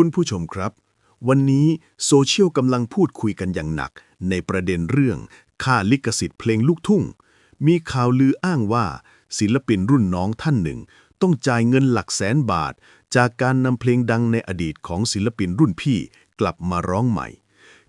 คุณผู้ชมครับ วันนี้โซเชียลกำลังพูดคุยกันอย่างหนัก ในประเด็นเรื่อง ค่าลิขสิทธิ์เพลงลูกทุ่ง มีข่าวลืออ้างว่า ศิลปินรุ่นน้องท่านหนึ่ง ต้องจ่ายเงินหลักแสนบาท จากการนำเพลงดังในอดีตของศิลปินรุ่นพี่กลับมาร้องใหม่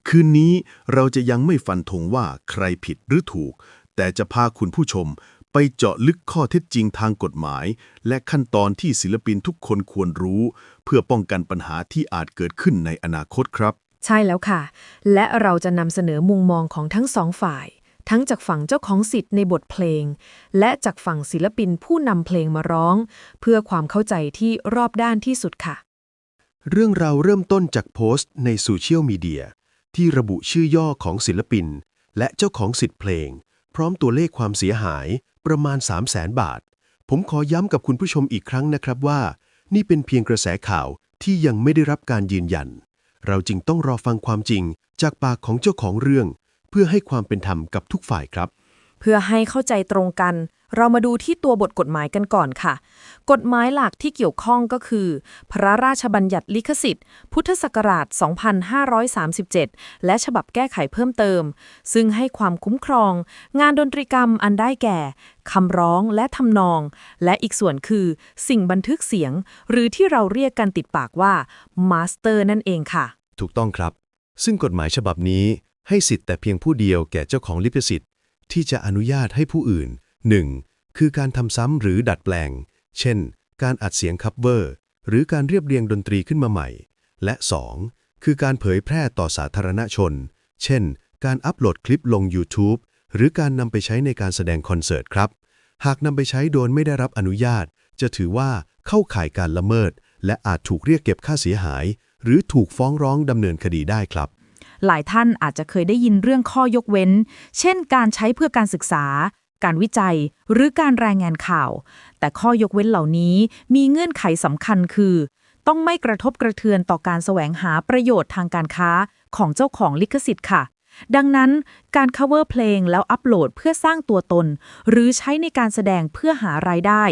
คืนนี้เราจะยังไม่ฟันธงว่าใครผิดหรือถูก แต่จะพาคุณผู้ชม ไปเจาะลึกข้อเท็จจริงทางกฎหมาย และขั้นตอนที่ศิลปินทุกคนควรรู้ เพื่อป้องกันปัญหาที่อาจเกิดขึ้นในอนาคตครับ ใช่แล้วค่ะ และเราจะนำเสนอมุมมองของทั้งสองฝ่าย ทั้งจากฝั่งเจ้าของสิทธิ์ในบทเพลง และจากฝั่งศิลปินผู้นำเพลงมาร้อง เพื่อความเข้าใจที่รอบด้านที่สุดค่ะ เรื่องราวเริ่มต้นจากโพสต์ในโซเชียลมีเดียที่ระบุชื่อย่อของศิลปิน และเจ้าของสิทธิ์เพลง พร้อมตัวเลขความเสียหาย ประมาณ 3 0 0แสนบาท ผมขอย้ำกับคุณผู้ชมอีกครั้งนะครับว่า นี่เป็นเพียงกระแสข่าวที่ยังไม่ได้รับการยืนยัน เราจึงต้องรอฟังความจริงจากปากของเจ้าของเรื่อง เพื่อให้ความเป็นธรรมกับทุกฝ่ายครับ เพื่อให้เข้าใจตรงกัน เรามาดูที่ตัวบทกฎหมายกันก่อนค่ะ กฎหมายหลักที่เกี่ยวข้องก็คือ พระราชบัญญัติลิขสิทธิ์ พุทธศักราช 2537 และฉบับแก้ไขเพิ่มเติม ซึ่งให้ความคุ้มครอง งานดนตรีกรรมอันได้แก่คำร้องและทำนอง และอีกส่วนคือ สิ่งบันทึกเสียง หรือที่เราเรียกกันติดปากว่ามาสเตอร์นั่นเองค่ะ ถูกต้องครับ ซึ่งกฎหมายฉบับนี้ให้สิทธิ์แต่เพียงผู้เดียวแก่เจ้าของลิขสิทธิ์ ที่จะอนุญาตให้ผู้อื่น 1. คือการทำซ้ำหรือดัดแปลง เช่น การอัดเสียงคัฟเวอร์ หรือการเรียบเรียงดนตรีขึ้นมาใหม่ และ 2. คือการเผยแพร่ต่อสาธารณชน เช่น การอัปโหลดคลิปลง YouTube หรือการนำไปใช้ในการแสดงคอนเสิร์ตครับ หากนำไปใช้โดยไม่ได้รับอนุญาต จะถือว่าเข้าข่ายการละเมิด และอาจถูกเรียกเก็บค่าเสียหาย หรือถูกฟ้องร้องดำเนินคดีได้ครับหลายท่านอาจจะเคยได้ยินเรื่องข้อยกเว้น เช่น การใช้เพื่อการศึกษา การวิจัย หรือการรายงานข่าว แต่ข้อยกเว้นเหล่านี้มีเงื่อนไขสำคัญคือ ต้องไม่กระทบกระเทือนต่อการแสวงหาประโยชน์ทางการค้าของเจ้าของลิขสิทธิ์ค่ะ ดังนั้นการ cover เพลงแล้วอัปโหลดเพื่อสร้างตัวตน หรือใช้ในการแสดงเพื่อหารายได้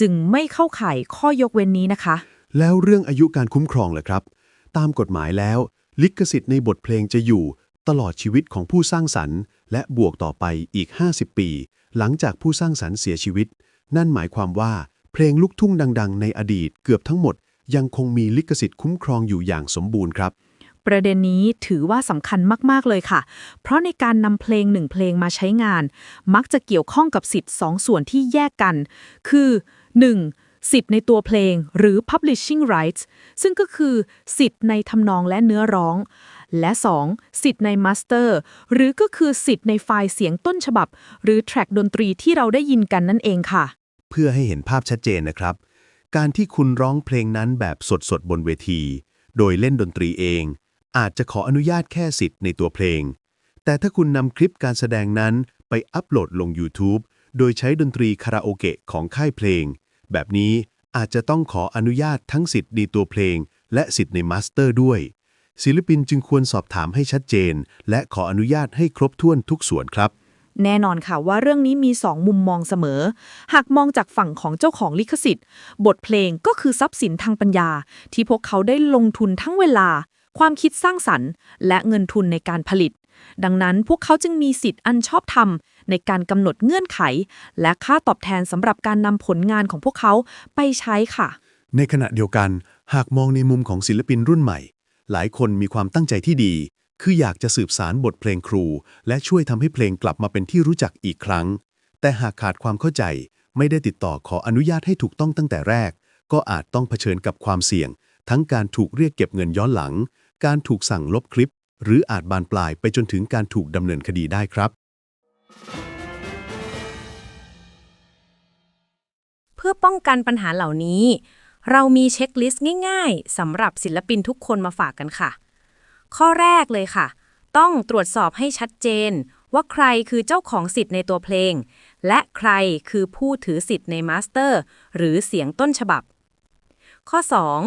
จึงไม่เข้าข่ายข้อยกเว้นนี้นะคะ แล้วเรื่องอายุการคุ้มครองล่ะครับ ตามกฎหมายแล้ว ลิขสิทธิ์ในบทเพลงจะอยู่ตลอดชีวิตของผู้สร้างสรรค์ และบวกต่อไปอีก 50 ปี หลังจากผู้สร้างสรรค์เสียชีวิต นั่นหมายความว่า เพลงลูกทุ่งดัง ๆ ในอดีตเกือบทั้งหมด ยังคงมีลิขสิทธิ์คุ้มครองอยู่อย่างสมบูรณ์ครับ ประเด็นนี้ถือว่าสำคัญมาก ๆ เลยค่ะ เพราะในการนำเพลงหนึ่งเพลงมาใช้งาน มักจะเกี่ยวข้องกับสิทธิ์สองส่วนที่แยกกัน คือ 1. สิทธิ์ในตัวเพลงหรือ publishing rights ซึ่งก็คือสิทธิ์ในทำนองและเนื้อร้อง และ 2. สิทธิ์ใน master หรือก็คือสิทธิ์ในไฟล์เสียงต้นฉบับ หรือแทร็กดนตรีที่เราได้ยินกันนั่นเองค่ะ เพื่อให้เห็นภาพชัดเจนนะครับ การที่คุณร้องเพลงนั้นแบบสดๆบนเวที โดยเล่นดนตรีเอง อาจจะขออนุญาตแค่สิทธิ์ในตัวเพลง แต่ถ้าคุณนำคลิปการแสดงนั้นไปอัปโหลดลง YouTube โดยใช้ดนตรีคาราโอเกะของค่ายเพลง แบบนี้อาจจะต้องขออนุญาตทั้งสิทธิ์ในตัวเพลง และสิทธิ์ในมาสเตอร์ด้วย ศิลปินจึงควรสอบถามให้ชัดเจน และขออนุญาตให้ครบถ้วนทุกส่วนครับ แน่นอนค่ะว่าเรื่องนี้มีสองมุมมองเสมอ หากมองจากฝั่งของเจ้าของลิขสิทธิ์ บทเพลงก็คือทรัพย์สินทางปัญญา ที่พวกเขาได้ลงทุนทั้งเวลา ความคิดสร้างสรรค์ และเงินทุนในการผลิต ดังนั้นพวกเขาจึงมีสิทธิ์อันชอบธรรม ในการกำหนดเงื่อนไข และค่าตอบแทนสำหรับการนำผลงานของพวกเขาไปใช้ค่ะ ในขณะเดียวกัน หากมองในมุมของศิลปินรุ่นใหม่ หลายคนมีความตั้งใจที่ดี คืออยากจะสืบสารบทเพลงครู และช่วยทำให้เพลงกลับมาเป็นที่รู้จักอีกครั้ง แต่หากขาดความเข้าใจ ไม่ได้ติดต่อขออนุญาตให้ถูกต้องตั้งแต่แรก ก็อาจต้องเผชิญกับความเสี่ยง ทั้งการถูกเรียกเก็บเงินย้อนหลัง การถูกสั่งลบคลิป หรืออาจบานปลายไปจนถึงการถูกดำเนินคดีได้ครับ เพื่อป้องกันปัญหาเหล่านี้ เรามีเช็คลิสต์ง่ายๆสำหรับศิลปินทุกคนมาฝากกันค่ะ ข้อแรกเลยค่ะ ต้องตรวจสอบให้ชัดเจน ว่าใครคือเจ้าของสิทธิ์ในตัวเพลง และใครคือผู้ถือสิทธิ์ในมาสเตอร์ หรือเสียงต้นฉบับ ข้อ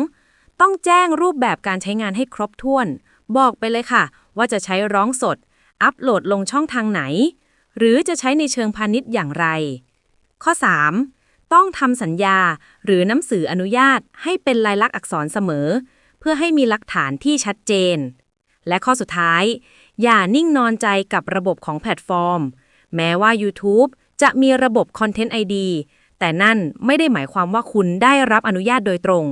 2. ต้องแจ้งรูปแบบการใช้งานให้ครบถ้วน บอกไปเลยค่ะ ว่าจะใช้ร้องสด อัปโหลดลงช่องทางไหน หรือจะใช้ในเชิงพาณิชย์อย่างไร ข้อ 3. ต้องทำสัญญาหรือหนังสืออนุญาตให้เป็นลายลักษณ์อักษรเสมอ เพื่อให้มีหลักฐานที่ชัดเจน และข้อสุดท้าย อย่านิ่งนอนใจกับระบบของแพลตฟอร์ม แม้ว่า YouTube จะมีระบบ Content ID แต่นั่นไม่ได้หมายความว่าคุณได้รับอนุญาตโดยตรง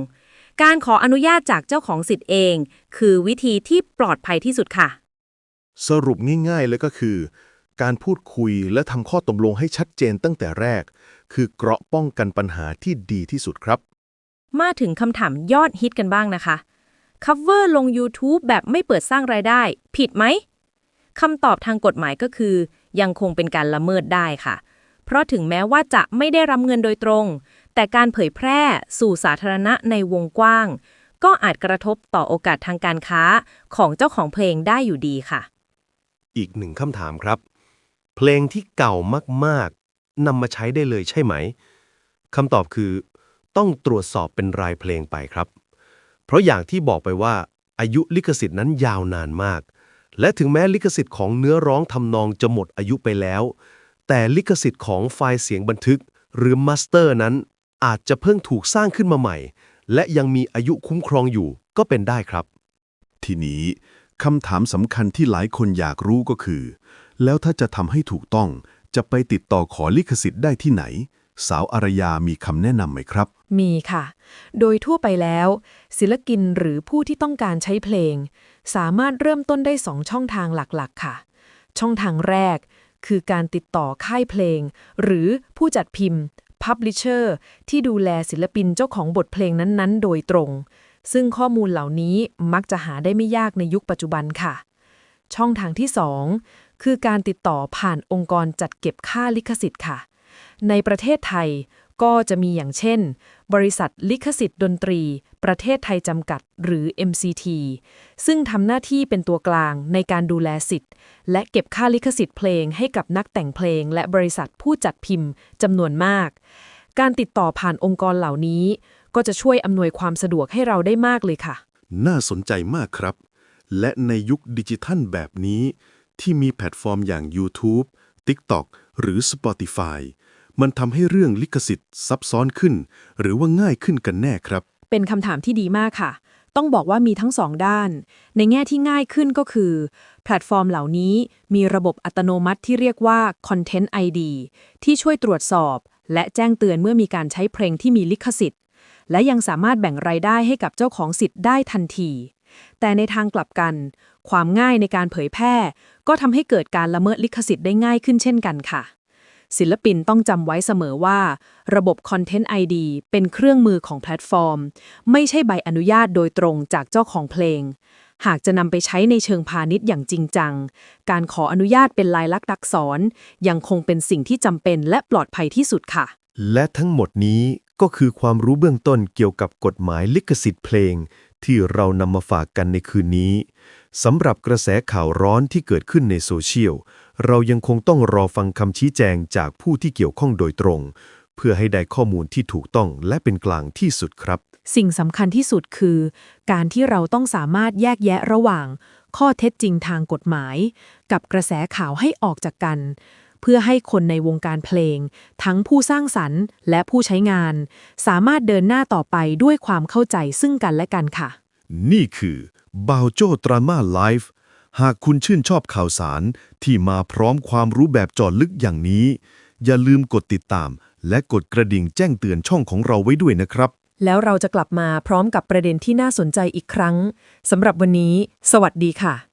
การขออนุญาตจากเจ้าของสิทธิ์เอง คือวิธีที่ปลอดภัยที่สุดค่ะ สรุปง่ายๆเลยก็คือ การพูดคุยและทำข้อตกลงให้ชัดเจนตั้งแต่แรก คือเกราะป้องกันปัญหาที่ดีที่สุดครับ มาถึงคำถามยอดฮิตกันบ้างนะคะ cover ลง YouTube แบบไม่เปิดสร้างรายได้ ผิดไหมคำตอบทางกฎหมายก็คือ ยังคงเป็นการละเมิดได้ค่ะ เพราะถึงแม้ว่าจะไม่ได้รับเงินโดยตรง แต่การเผยแพร่สู่สาธารณะในวงกว้าง ก็อาจกระทบต่อโอกาสทางการค้าของเจ้าของเพลงได้อยู่ดีค่ะ อีกหนึ่งคำถามครับ เพลงที่เก่ามากๆนำมาใช้ได้เลยใช่ไหมคำตอบคือ ต้องตรวจสอบเป็นรายเพลงไปครับ เพราะอย่างที่บอกไปว่า อายุลิขสิทธิ์นั้นยาวนานมาก และถึงแม้ลิขสิทธิ์ของเนื้อร้องทำนองจะหมดอายุไปแล้ว แต่ลิขสิทธิ์ของไฟล์เสียงบันทึกหรือมาสเตอร์นั้น อาจจะเพิ่งถูกสร้างขึ้นมาใหม่ และยังมีอายุคุ้มครองอยู่ก็เป็นได้ครับ ทีนี้คำถามสำคัญที่หลายคนอยากรู้ก็คือ แล้วถ้าจะทำให้ถูกต้องจะไปติดต่อขอลิขสิทธิ์ได้ที่ไหน สาวอารยามีคำแนะนำไหมครับ มีค่ะ โดยทั่วไปแล้ว ศิลปินหรือผู้ที่ต้องการใช้เพลง สามารถเริ่มต้นได้สองช่องทางหลักๆ ค่ะ ช่องทางแรกคือการติดต่อค่ายเพลง หรือผู้จัดพิมพ์ พับลิเชอร์ที่ดูแลศิลปินเจ้าของบทเพลงนั้นๆ โดยตรง ซึ่งข้อมูลเหล่านี้มักจะหาได้ไม่ยากในยุคปัจจุบันค่ะ ช่องทางที่ 2 คือการติดต่อผ่านองค์กรจัดเก็บค่าลิขสิทธิ์ค่ะ ในประเทศไทย ก็จะมีอย่างเช่น บริษัทลิขสิทธิ์ดนตรี ประเทศไทยจำกัดหรือ MCT ซึ่งทำหน้าที่เป็นตัวกลางในการดูแลสิทธิ์ และเก็บค่าลิขสิทธิ์เพลงให้กับนักแต่งเพลง และบริษัทผู้จัดพิมพ์จำนวนมาก การติดต่อผ่านองค์กรเหล่านี้ ก็จะช่วยอำนวยความสะดวกให้เราได้มากเลยค่ะ น่าสนใจมากครับ และในยุคดิจิทัลแบบนี้ ที่มีแพลตฟอร์มอย่าง YouTube TikTok หรือ Spotify มันทำให้เรื่องลิขสิทธิ์ซับซ้อนขึ้น หรือว่าง่ายขึ้นกันแน่ครับ เป็นคำถามที่ดีมากค่ะ ต้องบอกว่ามีทั้งสองด้าน ในแง่ที่ง่ายขึ้นก็คือ แพลตฟอร์มเหล่านี้มีระบบอัตโนมัติที่เรียกว่า Content ID ที่ช่วยตรวจสอบ และแจ้งเตือนเมื่อมีการใช้เพลงที่มีลิขสิทธิ์ และยังสามารถแบ่งรายได้ให้กับเจ้าของสิทธิ์ได้ทันทีแต่ในทางกลับกัน ความง่ายในการเผยแพร่ ก็ทำให้เกิดการละเมิดลิขสิทธิ์ได้ง่ายขึ้นเช่นกันค่ะ ศิลปินต้องจำไว้เสมอว่า ระบบ Content ID เป็นเครื่องมือของแพลตฟอร์ม ไม่ใช่ใบอนุญาตโดยตรงจากเจ้าของเพลง หากจะนำไปใช้ในเชิงพาณิชย์อย่างจริงจัง การขออนุญาตเป็นลายลักษณ์อักษร ยังคงเป็นสิ่งที่จำเป็นและปลอดภัยที่สุดค่ะ และทั้งหมดนี้ก็คือความรู้เบื้องต้นเกี่ยวกับกฎหมายลิขสิทธิ์เพลง ที่เรานำมาฝากกันในคืนนี้สำหรับกระแสข่าวร้อนที่เกิดขึ้นในโซเชียล เรายังคงต้องรอฟังคำชี้แจงจากผู้ที่เกี่ยวข้องโดยตรง เพื่อให้ได้ข้อมูลที่ถูกต้องและเป็นกลางที่สุดครับ สิ่งสำคัญที่สุดคือ การที่เราต้องสามารถแยกแยะระหว่าง ข้อเท็จจริงทางกฎหมาย กับกระแสข่าวให้ออกจากกัน เพื่อให้คนในวงการเพลง ทั้งผู้สร้างสรรค์และผู้ใช้งาน สามารถเดินหน้าต่อไปด้วยความเข้าใจซึ่งกันและกันค่ะ นี่คือ บาวโจตรามาไลฟ์ หากคุณชื่นชอบข่าวสารที่มาพร้อมความรู้แบบจอดลึกอย่างนี้ อย่าลืมกดติดตาม และกดกระดิ่งแจ้งเตือนช่องของเราไว้ด้วยนะครับ แล้วเราจะกลับมาพร้อมกับประเด็นที่น่าสนใจอีกครั้งสำหรับวันนี้ สวัสดีค่ะ